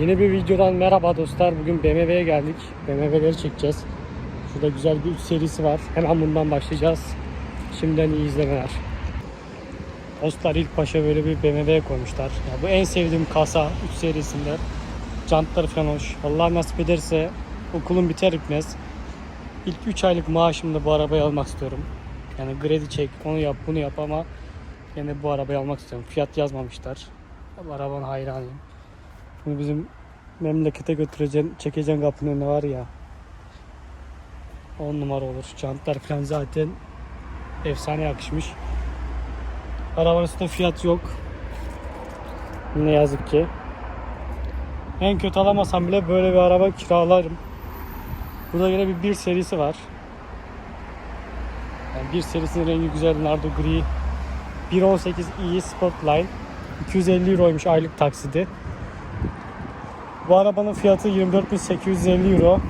Yeni bir videodan merhaba dostlar. Bugün BMW'ye geldik. BMW'leri çekeceğiz. Şurada güzel bir 3 serisi var. Hemen bundan başlayacağız. Şimdiden iyi izlemeler. Dostlar ilk başa böyle bir BMW koymuşlar. Ya bu en sevdiğim kasa 3 serisinde. Jantları falan hoş. Allah nasip ederse okulum biter bitmez. İlk 3 aylık maaşımda bu arabayı almak istiyorum. Yani kredi çek, onu yap, bunu yap ama yine bu arabayı almak istiyorum. Fiyat yazmamışlar. Bu arabanın hayranıyım. Bunu bizim memlekete götüreceğin, çekeceğin kapının önüne var ya. 10 numara olur. Jantlar falan zaten efsane yakışmış. Arabanın fiyat yok. Ne yazık ki. En kötü alamasam bile böyle bir araba kiralarım. Burada yine bir 1 serisi var. Yani 1 serisinin rengi güzel. Nardo gri. 1.18i Sportline. 250 euroymuş aylık taksidi. Bu arabanın fiyatı 24.850 euro.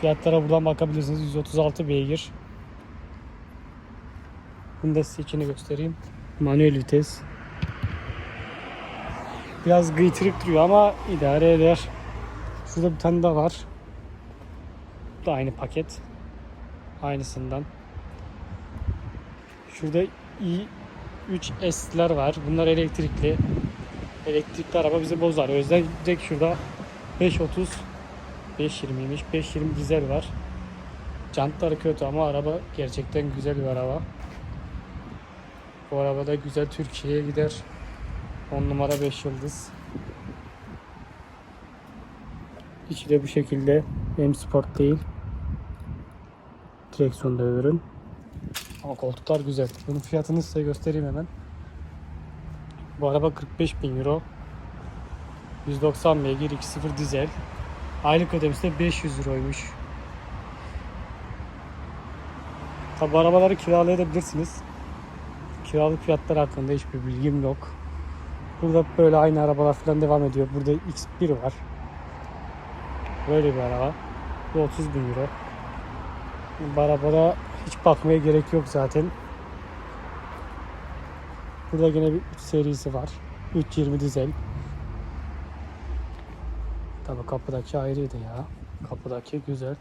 Fiyatlara buradan bakabilirsiniz. 136 beygir. Bunu da size içini göstereyim. Manuel vites. Biraz gıytırık duruyor ama idare eder. Şurada bir tane daha var. Bu da aynı paket. Aynısından. Şurada i3S'ler var. Bunlar elektrikli. Elektrikli araba bizi bozar. O yüzden direkt şurada 530 520'ymiş. 520 dizel var. Jantları kötü ama araba gerçekten güzel bir araba. Bu arabada güzel Türkiye'ye gider. 10 numara 5 yıldız. İçi de bu şekilde. M Sport değil. Direksiyonda ürün. Ama koltuklar güzel. Bunun fiyatını size göstereyim hemen. Bu araba 45 bin euro. 190 beygir 2.0 dizel. Aylık ödemesi de 500 euroymuş. Tabi arabaları kiralayabilirsiniz. Kiralık fiyatlar hakkında hiçbir bilgim yok. Burada böyle aynı arabalar falan devam ediyor. Burada X1 var. Böyle bir araba. Bu 30 bin euro. Bu arabada hiç bakmaya gerek yok zaten. Burada yine bir 3 serisi var. 320 dizel. Tabi kapıdaki ayrıydı ya. Kapıdaki güzel.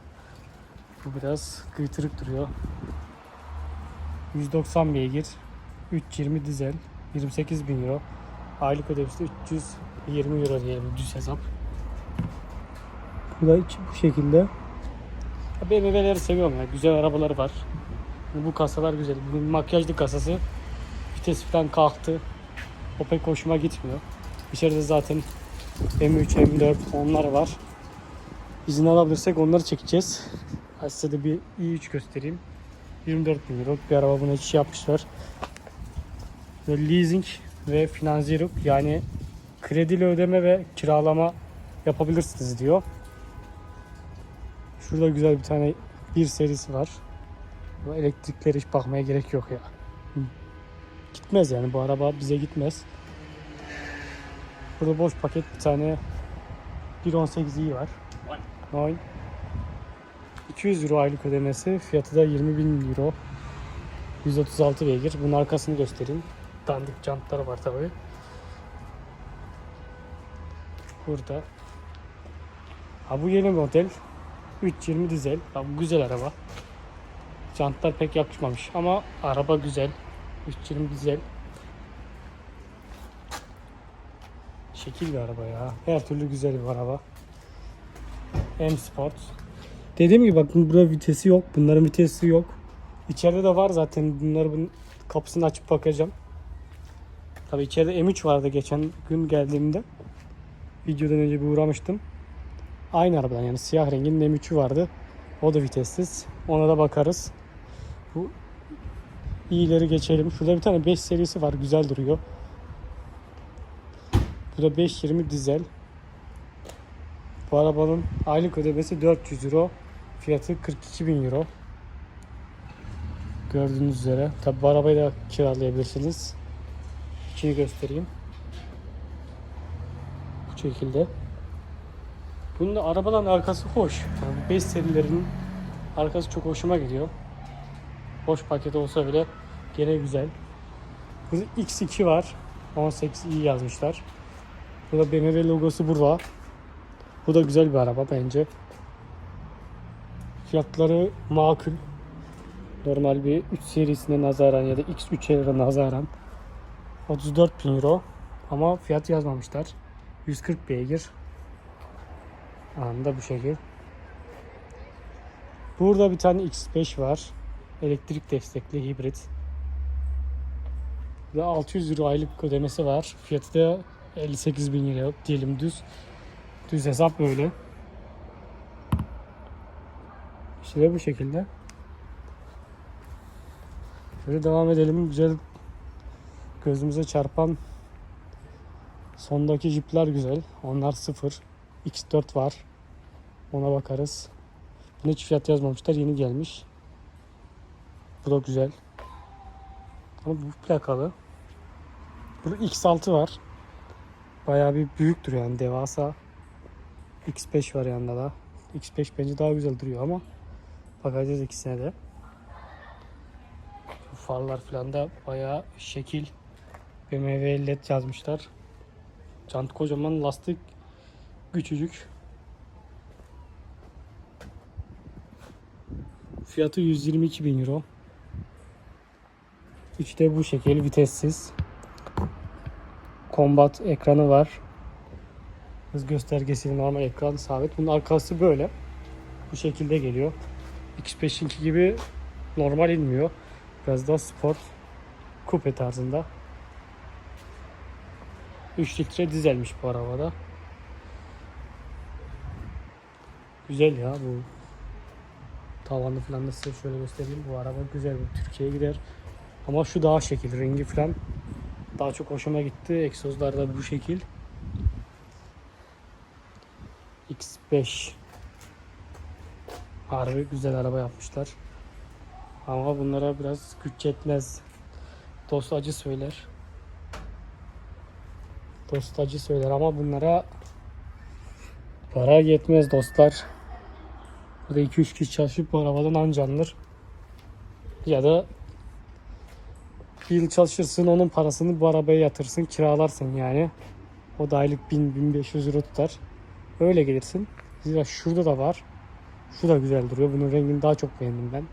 Bu biraz kıytırık duruyor. 190 beygir. 320 dizel. 28 bin euro. Aylık ödemesi de 320 euro diyelim düz hesap. Bu da içi bu şekilde. BMW'leri seviyorum ya. Güzel arabaları var. Bu kasalar güzel. Bunun makyajlı kasası. Falan kalktı. O pek hoşuma gitmiyor. İçeride zaten M3, M4 onlar var. İzin alabilirsek onları çekeceğiz. Size de bir i3 göstereyim. 24 bin euro bir araba buna hiç yapmışlar. Ve leasing ve finansiyeruk yani kredili ödeme ve kiralama yapabilirsiniz diyor. Şurada güzel bir tane bir serisi var. Elektriklere hiç bakmaya gerek yok ya. Gitmez yani bu araba bize gitmez. Burada boş paket bir tane 1.18i var. Noin. 200 euro aylık ödemesi. Fiyatı da 20 bin euro. 136 beygir. Bunun arkasını göstereyim. Dandik jantları var tabii. Burada. Ha bu yeni model. 320 dizel. Ha, bu güzel araba. Jantlar pek yakışmamış ama araba güzel. 320 dizel. Şekil bir araba ya. Her türlü güzel bir araba. M Sport. Dediğim gibi bakın burada vitesi yok. Bunların vitesi yok. İçeride de var zaten. Bunları bunun kapısını açıp bakacağım. Tabi içeride M3 vardı geçen gün geldiğimde. Videodan önce bir uğramıştım. Aynı arabadan yani siyah rengin M3'ü vardı. O da vitessiz. Ona da bakarız. Bu iyileri geçelim. Şurada bir tane 5 serisi var. Güzel duruyor. Bu da 520 dizel. Bu arabanın aylık ödemesi 400 euro. Fiyatı 42 bin euro. Gördüğünüz üzere. Tabi bu arabayı da kiralayabilirsiniz. İçini göstereyim. Bu şekilde. Bunun da arabaların arkası hoş. Yani 5 serilerinin arkası çok hoşuma gidiyor. Boş paket olsa bile gene güzel. Burada X2 var. 18 iyi yazmışlar. Burada BMW logosu burada. Bu da güzel bir araba bence. Fiyatları makul. Normal bir 3 serisine nazaran ya da X3'e nazaran 34 bin euro. Ama fiyat yazmamışlar. 140 beygir. Anında bu şekil. Burada bir tane X5 var. Elektrik destekli hibrit. Ve 600 euro aylık ödemesi var. Fiyatı da 58 bin lira diyelim düz. Düz hesap böyle. İşte de bu şekilde. Şöyle devam edelim. Güzel gözümüze çarpan sondaki jipler güzel. Onlar sıfır. X4 var. Ona bakarız. Buna hiç fiyat yazmamışlar. Yeni gelmiş. Bu da güzel. Ama bu plakalı. Burada X6 var. Bayağı bir büyüktür yani devasa. X5 var yanında da. X5 bence daha güzel duruyor ama bakacağız ikisine de. Bu farlar falan da bayağı şekil. BMW LED yazmışlar. Çant kocaman lastik küçücük. Fiyatı 122 bin euro. İşte bu şekil vitessiz. Combat ekranı var. Hız göstergesi normal ekran sabit. Bunun arkası böyle. Bu şekilde geliyor. X5'inki gibi normal inmiyor. Biraz daha sport kupe tarzında. 3 litre dizelmiş bu arabada. Güzel ya bu. Tavanı falan da size şöyle göstereyim. Bu araba güzel. Türkiye'ye gider. Ama şu daha şekil. Rengi falan daha çok hoşuma gitti. Egzozlar da bu şekil. X5 Harbi güzel araba yapmışlar. Ama bunlara biraz güç yetmez. Dost acı söyler. Dost acı söyler ama bunlara para yetmez dostlar. Burada 2-3 kişi çalışıp bu arabadan anca. Ya da bir yıl çalışırsın onun parasını bu arabaya yatırsın kiralarsın yani. O da aylık 1000-1500 euro tutar. Öyle gelirsin. Zira şurada da var. Şu da güzel duruyor. Bunun rengini daha çok beğendim ben.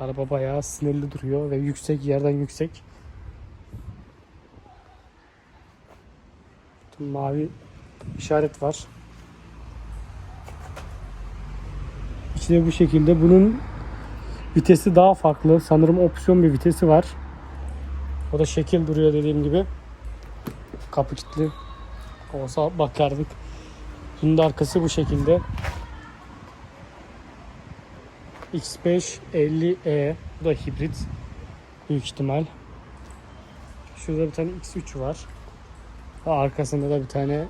Araba bayağı sinirli duruyor ve yüksek yerden yüksek. Mavi işaret var. İçinde bu şekilde. Bunun vitesi daha farklı. Sanırım opsiyon bir vitesi var. O da şekil duruyor dediğim gibi. Kapı kilitli. Olsa bakardık. Bunun da arkası bu şekilde. X5 50E bu da hibrit büyük ihtimal. Şurada bir tane X3 var. Arkasında da bir tane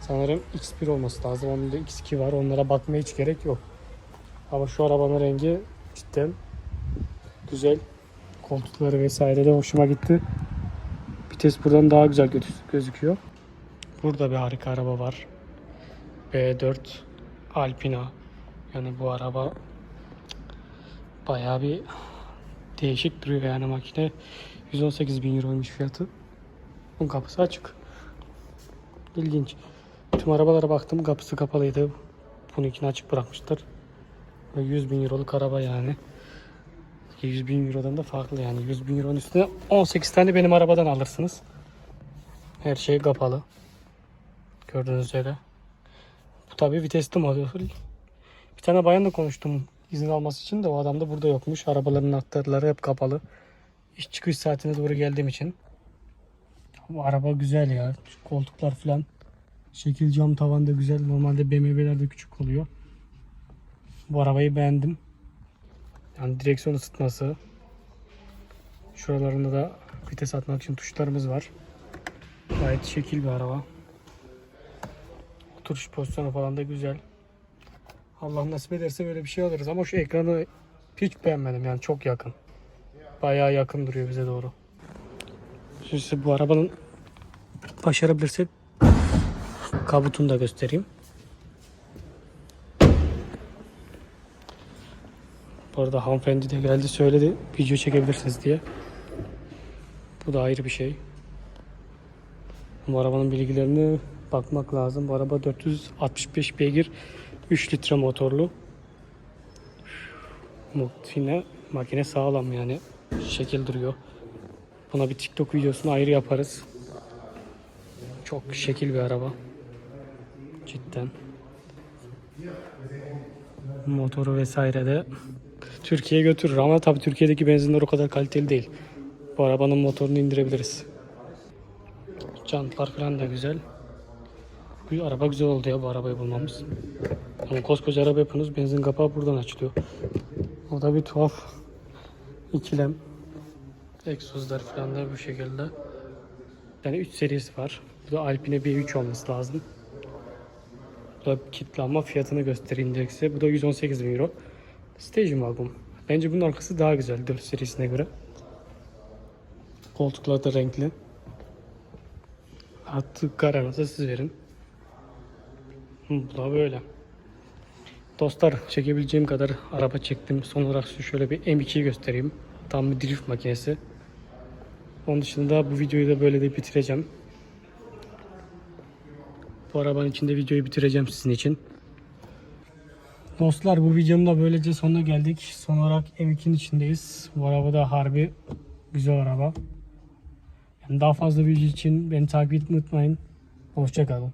sanırım X1 olması lazım. Onun da X2 var. Onlara bakmaya hiç gerek yok. Ama şu arabanın rengi cidden güzel. Koltukları vesaire de hoşuma gitti. Vites buradan daha güzel gözü- gözüküyor. Burada bir harika araba var. B4 Alpina. Yani bu araba bayağı bir değişik duruyor yani makine. 118 bin euroymuş fiyatı. Bunun kapısı açık. İlginç. Tüm arabalara baktım kapısı kapalıydı. Bununkini açık bırakmışlar. Ve 100 bin euroluk araba yani. 100 bin eurodan da farklı yani. 100 bin euronun üstüne 18 tane benim arabadan alırsınız. Her şey kapalı. Gördüğünüz üzere. Bu tabi vitesli model. Bir tane bayanla konuştum izin alması için de o adam da burada yokmuş. Arabaların anahtarları hep kapalı. İş çıkış saatine doğru geldiğim için. Bu araba güzel ya. Şu koltuklar falan. Şekil cam tavan da güzel. Normalde BMW'lerde küçük oluyor. Bu arabayı beğendim. Yani direksiyon ısıtması. Şuralarında da vites atmak için tuşlarımız var. Gayet şekil bir araba. Oturuş pozisyonu falan da güzel. Allah nasip ederse böyle bir şey alırız ama şu ekranı hiç beğenmedim yani çok yakın. Bayağı yakın duruyor bize doğru. Şimdi bu arabanın başarabilirsek kabutunu da göstereyim. Bu arada hanımefendi de geldi söyledi video çekebilirsiniz diye. Bu da ayrı bir şey. Bu arabanın bilgilerini bakmak lazım. Bu araba 465 beygir 3 litre motorlu. Makine, makine sağlam yani. Şekil duruyor. Buna bir TikTok videosunu ayrı yaparız. Çok şekil bir araba. Cidden. Motoru vesaire de Türkiye'ye götürür ama tabii Türkiye'deki benzinler o kadar kaliteli değil. Bu arabanın motorunu indirebiliriz. Jantlar falan da güzel. Bu araba güzel oldu ya bu arabayı bulmamız. Ama koskoca araba yapıyorsunuz benzin kapağı buradan açılıyor. O da bir tuhaf ikilem. Egzozlar falan da bu şekilde. Yani 3 serisi var. Bu da Alpine B3 olması lazım. Bu da kitle ama fiyatını göstereyim direkt size. Bu da 118 bin euro. Station wagon. Bence bunun arkası daha güzel 4 serisine göre. Koltuklar da renkli. Hattı kararınızı siz verin. Bu da böyle. Dostlar çekebileceğim kadar araba çektim. Son olarak size şöyle bir M2'yi göstereyim. Tam bir drift makinesi. Onun dışında bu videoyu da böyle de bitireceğim. Bu arabanın içinde videoyu bitireceğim sizin için. Dostlar bu videonun da böylece sonuna geldik. Son olarak M2'nin içindeyiz. Bu araba da harbi güzel araba. Yani daha fazla video için beni takip etmeyi unutmayın. Hoşçakalın.